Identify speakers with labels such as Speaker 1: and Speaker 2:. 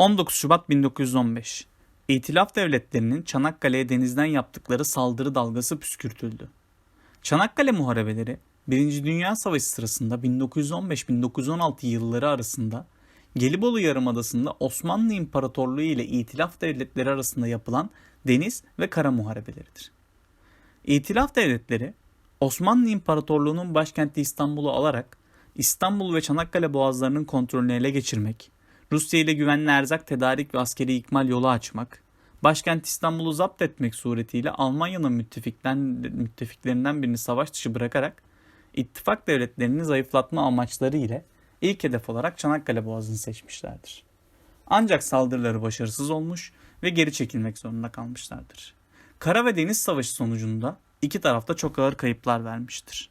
Speaker 1: 19 Şubat 1915 İtilaf devletlerinin Çanakkale'ye denizden yaptıkları saldırı dalgası püskürtüldü. Çanakkale muharebeleri 1. Dünya Savaşı sırasında 1915-1916 yılları arasında Gelibolu Yarımadası'nda Osmanlı İmparatorluğu ile İtilaf devletleri arasında yapılan deniz ve kara muharebeleridir. İtilaf devletleri Osmanlı İmparatorluğu'nun başkenti İstanbul'u alarak İstanbul ve Çanakkale boğazlarının kontrolünü ele geçirmek, Rusya ile güvenli erzak tedarik ve askeri ikmal yolu açmak, başkent İstanbul'u zapt etmek suretiyle Almanya'nın müttefiklerinden birini savaş dışı bırakarak ittifak devletlerini zayıflatma amaçları ile ilk hedef olarak Çanakkale Boğazı'nı seçmişlerdir. Ancak saldırıları başarısız olmuş ve geri çekilmek zorunda kalmışlardır. Kara ve deniz savaşı sonucunda iki tarafta çok ağır kayıplar vermiştir.